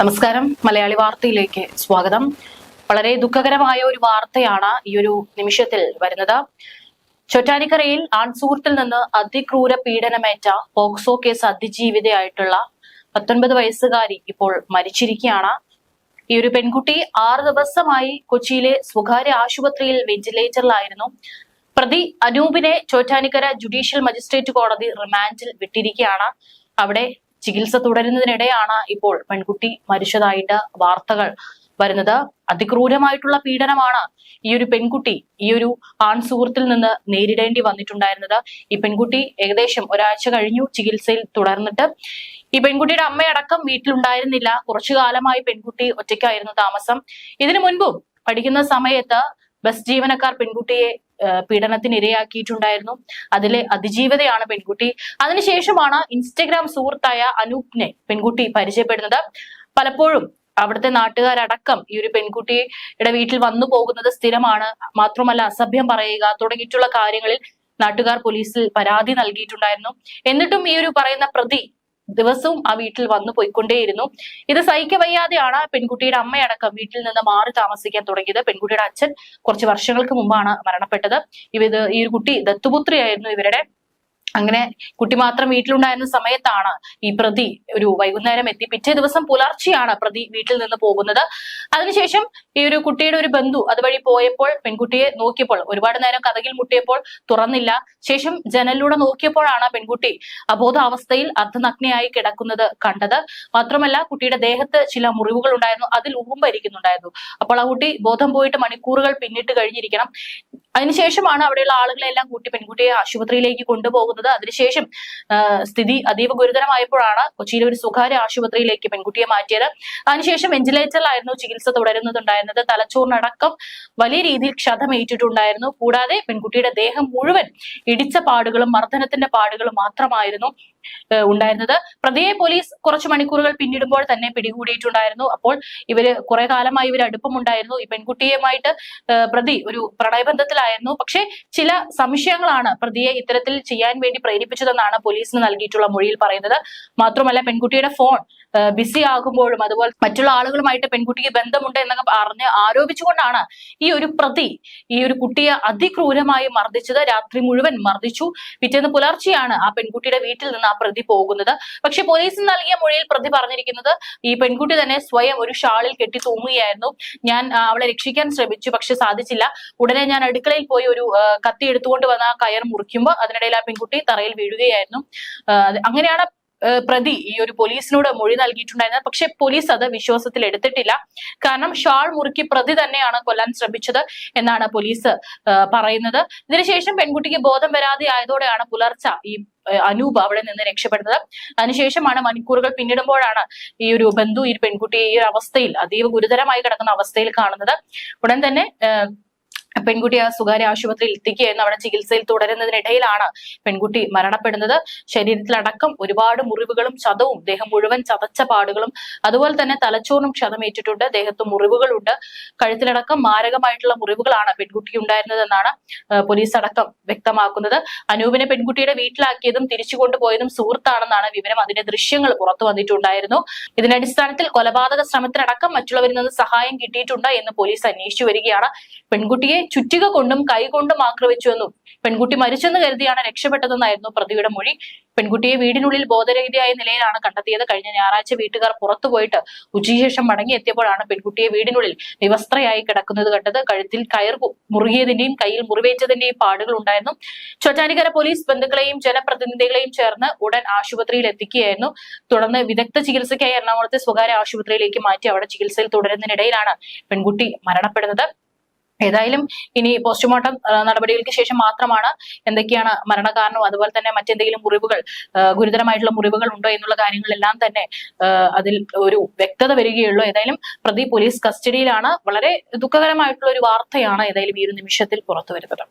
നമസ്കാരം. മലയാളി വാർത്തയിലേക്ക് സ്വാഗതം. വളരെ ദുഃഖകരമായ ഒരു വാർത്തയാണ് ഈ ഒരു നിമിഷത്തിൽ വരുന്നത്. ചൊറ്റാനിക്കരയിൽ ആൺസുഹൃത്തിൽ നിന്ന് അതിക്രൂര പീഡനമേറ്റ പോക്സോ കേസ് അതിജീവിതയായിട്ടുള്ള പത്തൊൻപത് വയസ്സുകാരി ഇപ്പോൾ മരിച്ചിരിക്കുകയാണ്. ഈ ഒരു പെൺകുട്ടി ആറ് ദിവസമായി കൊച്ചിയിലെ സ്വകാര്യ ആശുപത്രിയിൽ വെന്റിലേറ്ററിലായിരുന്നു. പ്രതി അനൂപിനെ ചോറ്റാനിക്കര ജുഡീഷ്യൽ മജിസ്ട്രേറ്റ് കോടതി റിമാൻഡിൽ വിട്ടിരിക്കുകയാണ്. അവിടെ ചികിത്സ തുടരുന്നതിനിടെയാണ് ഇപ്പോൾ പെൺകുട്ടി മരിച്ചതായിട്ട് വാർത്തകൾ വരുന്നത്. അതിക്രൂരമായിട്ടുള്ള പീഡനമാണ് ഈ ഒരു പെൺകുട്ടി ഈ ഒരു ആൺ സുഹൃത്തിൽ നിന്ന് നേരിടേണ്ടി വന്നിട്ടുണ്ടായിരുന്നത്. ഈ പെൺകുട്ടി ഏകദേശം ഒരാഴ്ച കഴിഞ്ഞു ചികിത്സയിൽ തുടർന്നിട്ട്. ഈ പെൺകുട്ടിയുടെ അമ്മയടക്കം വീട്ടിലുണ്ടായിരുന്നില്ല. കുറച്ചു കാലമായി പെൺകുട്ടി ഒറ്റയ്ക്കായിരുന്നു താമസം. ഇതിനു മുൻപും പഠിക്കുന്ന സമയത്ത് ബസ് ജീവനക്കാർ പെൺകുട്ടിയെ പീഡനത്തിന് ഇരയാക്കിയിട്ടുണ്ടായിരുന്നു. അതിലെ അതിജീവതയാണ് പെൺകുട്ടി. അതിനുശേഷമാണ് ഇൻസ്റ്റഗ്രാം സുഹൃത്തായ അനൂപിനെ പെൺകുട്ടി പരിചയപ്പെടുന്നത്. പലപ്പോഴും അവിടുത്തെ നാട്ടുകാരടക്കം ഈ ഒരു പെൺകുട്ടിയുടെ വീട്ടിൽ വന്നു പോകുന്നത് സ്ഥിരമാണ്. മാത്രമല്ല അസഭ്യം പറയുക തുടങ്ങിയിട്ടുള്ള കാര്യങ്ങളിൽ നാട്ടുകാർ പോലീസിൽ പരാതി നൽകിയിട്ടുണ്ടായിരുന്നു. എന്നിട്ടും ഈ ഒരു പറയുന്ന പ്രതി ദിവസവും ആ വീട്ടിൽ വന്നു പോയിക്കൊണ്ടേയിരുന്നു. ഇത് സഹിക്ക വയ്യാതെയാണ് പെൺകുട്ടിയുടെ അമ്മയടക്കം വീട്ടിൽ നിന്ന് മാറി താമസിക്കാൻ തുടങ്ങിയത്. പെൺകുട്ടിയുടെ അച്ഛൻ കുറച്ച് വർഷങ്ങൾക്ക് മുമ്പാണ് മരണപ്പെട്ടത്. ഇവത് ഈ ഒരു കുട്ടി ദത്തുപുത്രിയായിരുന്നു ഇവരുടെ. അങ്ങനെ കുട്ടി മാത്രം വീട്ടിലുണ്ടായിരുന്ന സമയത്താണ് ഈ പ്രതി ഒരു വൈകുന്നേരം എത്തി. പിറ്റേ ദിവസം പുലർച്ചെയാണ് പ്രതി വീട്ടിൽ നിന്ന് പോകുന്നത്. അതിനുശേഷം ഈ ഒരു കുട്ടിയുടെ ഒരു ബന്ധു അതുവഴി പോയപ്പോൾ പെൺകുട്ടിയെ നോക്കിയപ്പോൾ ഒരുപാട് നേരം കഥകിൽ മുട്ടിയപ്പോൾ തുറന്നില്ല. ശേഷം ജനലിലൂടെ നോക്കിയപ്പോഴാണ് പെൺകുട്ടി അബോധാവസ്ഥയിൽ അർദ്ധനഗ്നയായി കിടക്കുന്നത് കണ്ടത്. മാത്രമല്ല കുട്ടിയുടെ ദേഹത്ത് ചില മുറിവുകൾ ഉണ്ടായിരുന്നു. അതിൽ ഉറുമ്പരിക്കുന്നുണ്ടായിരുന്നു. അപ്പോൾ ആ കുട്ടി ബോധം പോയിട്ട് മണിക്കൂറുകൾ പിന്നിട്ട് കഴിഞ്ഞിരിക്കണം. അതിനുശേഷമാണ് അവിടെയുള്ള ആളുകളെല്ലാം കൂട്ടി പെൺകുട്ടിയെ ആശുപത്രിയിലേക്ക് കൊണ്ടുപോകുന്നത്. അതിനുശേഷം സ്ഥിതി അതീവ ഗുരുതരമായപ്പോഴാണ് കൊച്ചിയിലെ ഒരു സ്വകാര്യ ആശുപത്രിയിലേക്ക് പെൺകുട്ടിയെ മാറ്റിയത്. അതിനുശേഷം വെന്റിലേറ്ററിലായിരുന്നു ചികിത്സ തുടരുന്നതുണ്ടായിരുന്നത് തലച്ചോറിനടക്കം വലിയ രീതിയിൽ ക്ഷതമേറ്റിട്ടുണ്ടായിരുന്നു. കൂടാതെ പെൺകുട്ടിയുടെ ദേഹം മുഴുവൻ ഇടിച്ച പാടുകളും മർദ്ദനത്തിന്റെ പാടുകളും മാത്രമായിരുന്നു ഉണ്ടായിരുന്നത്. പ്രതിയെ പോലീസ് കുറച്ച് മണിക്കൂറുകൾ പിന്നിടുമ്പോൾ തന്നെ പിടികൂടിയിട്ടുണ്ടായിരുന്നു. അപ്പോൾ ഇവർ കുറെ കാലമായി ഇവർ അടുപ്പമുണ്ടായിരുന്നു. ഈ പെൺകുട്ടിയുമായിട്ട് പ്രതി ഒരു പ്രണയബന്ധത്തിലായിരുന്നു. പക്ഷേ ചില സംശയങ്ങളാണ് പ്രതിയെ ഇത്തരത്തിൽ ചെയ്യാൻ വേണ്ടി പ്രേരിപ്പിച്ചതെന്നാണ് പോലീസിന് നൽകിയിട്ടുള്ള മൊഴിയിൽ പറയുന്നത്. മാത്രമല്ല പെൺകുട്ടിയുടെ ഫോൺ ബിസി ആകുമ്പോഴും അതുപോലെ മറ്റുള്ള ആളുകളുമായിട്ട് പെൺകുട്ടിക്ക് ബന്ധമുണ്ട് എന്നൊക്കെ പറഞ്ഞ് ആരോപിച്ചുകൊണ്ടാണ് ഈ ഒരു പ്രതി ഈ ഒരു കുട്ടിയെ അതിക്രൂരമായി മർദ്ദിച്ചത്. രാത്രി മുഴുവൻ മർദ്ദിച്ചു. പിറ്റേന്ന് പുലർച്ചെയാണ് ആ പെൺകുട്ടിയുടെ വീട്ടിൽ നിന്ന് ആ പ്രതി പോകുന്നത്. പക്ഷെ പോലീസിന് നൽകിയ മൊഴിയിൽ പ്രതി പറഞ്ഞിരിക്കുന്നത് ഈ പെൺകുട്ടി തന്നെ സ്വയം ഒരു ഷാളിൽ കെട്ടി തൂങ്ങുകയായിരുന്നു. ഞാൻ അവളെ രക്ഷിക്കാൻ ശ്രമിച്ചു പക്ഷെ സാധിച്ചില്ല. ഉടനെ ഞാൻ അടുക്കളയിൽ പോയി ഒരു കത്തി എടുത്തുകൊണ്ട് വന്ന ആ കയർ മുറിക്കുമ്പോൾ അതിനിടയിൽ ആ പെൺകുട്ടി തറയിൽ വീഴുകയായിരുന്നു. അങ്ങനെയാണ് പ്രതി ഈ ഒരു പോലീസിനോട് മൊഴി നൽകിയിട്ടുണ്ടായിരുന്നത്. പക്ഷെ പോലീസ് അത് വിശ്വാസത്തിൽ എടുത്തിട്ടില്ല. കാരണം ഷാൾ മുറുക്കി പ്രതി തന്നെയാണ് കൊല്ലാൻ ശ്രമിച്ചത് എന്നാണ് പോലീസ് പറയുന്നത്. ഇതിനുശേഷം പെൺകുട്ടിക്ക് ബോധം വരാതെ ആയതോടെയാണ് പുലർച്ച ഈ അനൂപ് അവിടെ നിന്ന് രക്ഷപ്പെടുന്നത്. അതിനുശേഷമാണ് മണിക്കൂറുകൾ പിന്നിടുമ്പോഴാണ് ഈ ഒരു ബന്ധു ഈ പെൺകുട്ടിയെ ഈ ഒരു അവസ്ഥയിൽ അതീവ ഗുരുതരമായി കിടക്കുന്ന അവസ്ഥയിൽ കാണുന്നത്. ഉടൻ തന്നെ പെൺകുട്ടി ആ സ്വകാര്യ ആശുപത്രിയിൽ എത്തിക്കുകയെന്ന് അവിടെ ചികിത്സയിൽ തുടരുന്നതിനിടയിലാണ് പെൺകുട്ടി മരണപ്പെടുന്നത്. ശരീരത്തിലടക്കം ഒരുപാട് മുറിവുകളും ചതവും ദേഹം മുഴുവൻ ചതച്ച പാടുകളും അതുപോലെ തന്നെ തലച്ചോറും ക്ഷതമേറ്റിട്ടുണ്ട്. ദേഹത്ത് മുറിവുകളുണ്ട്. കഴുത്തിലടക്കം മാരകമായിട്ടുള്ള മുറിവുകളാണ് പെൺകുട്ടിക്ക് ഉണ്ടായിരുന്നതെന്നാണ് പോലീസ് അടക്കം വ്യക്തമാക്കുന്നത്. അനൂപിനെ പെൺകുട്ടിയുടെ വീട്ടിലാക്കിയതും തിരിച്ചു കൊണ്ടുപോയതും സുഹൃത്താണെന്നാണ് വിവരം. അതിന്റെ ദൃശ്യങ്ങൾ പുറത്തു വന്നിട്ടുണ്ടായിരുന്നു. ഇതിന്റെ അടിസ്ഥാനത്തിൽ കൊലപാതക ശ്രമത്തിനടക്കം മറ്റുള്ളവരിൽ നിന്ന് സഹായം കിട്ടിയിട്ടുണ്ട് എന്ന് പോലീസ് അന്വേഷിച്ചു വരികയാണ്. പെൺകുട്ടിയെ ചുറ്റിക കൊണ്ടും കൈകൊണ്ടും ആക്രമിച്ചുവെന്നും പെൺകുട്ടി മരിച്ചെന്ന് കരുതിയാണ് രക്ഷപ്പെട്ടതെന്നായിരുന്നു പ്രതിയുടെ മൊഴി. പെൺകുട്ടിയെ വീടിനുള്ളിൽ ബോധരഹിതയായ നിലയിലാണ് കണ്ടെത്തിയത്. കഴിഞ്ഞ ഞായറാഴ്ച വീട്ടുകാർ പുറത്തുപോയിട്ട് മടങ്ങി എത്തിയപ്പോഴാണ് പെൺകുട്ടിയെ വീടിനുള്ളിൽ വിവസ്ത്രയായി കിടക്കുന്നത് കണ്ടത്. കഴുത്തിൽ കയർ മുറുകിയതിന്റെയും കയ്യിൽ മുറിവേറ്റതിന്റെയും പാടുകൾ ഉണ്ടായിരുന്നു. ചോറ്റാനിക്കര പോലീസ് ബന്ധുക്കളെയും ജനപ്രതിനിധികളെയും ചേർന്ന് ഉടൻ ആശുപത്രിയിൽ എത്തിക്കുകയായിരുന്നു. തുടർന്ന് വിദഗ്ധ ചികിത്സയ്ക്കായി എറണാകുളത്തെ സ്വകാര്യ ആശുപത്രിയിലേക്ക് മാറ്റി അവിടെ ചികിത്സയിൽ തുടരുന്നതിനിടയിലാണ് പെൺകുട്ടി മരണപ്പെടുന്നത്. ഏതായാലും ഇനി പോസ്റ്റ്മോർട്ടം നടപടികൾക്ക് ശേഷം മാത്രമാണ് എന്തൊക്കെയാണ് മരണകാരണം അതുപോലെ തന്നെ മറ്റെന്തെങ്കിലും മുറിവുകൾ ഗുരുതരമായിട്ടുള്ള മുറിവുകൾ ഉണ്ടോ എന്നുള്ള കാര്യങ്ങളെല്ലാം തന്നെ അതിൽ ഒരു വ്യക്തത വരികയുള്ളൂ. ഏതായാലും പ്രതി പോലീസ് കസ്റ്റഡിയിലാണ്. വളരെ ദുഃഖകരമായിട്ടുള്ള ഒരു വാർത്തയാണ് ഏതായാലും ഈ ഒരു നിമിഷത്തിൽ പുറത്തു വരുന്നത്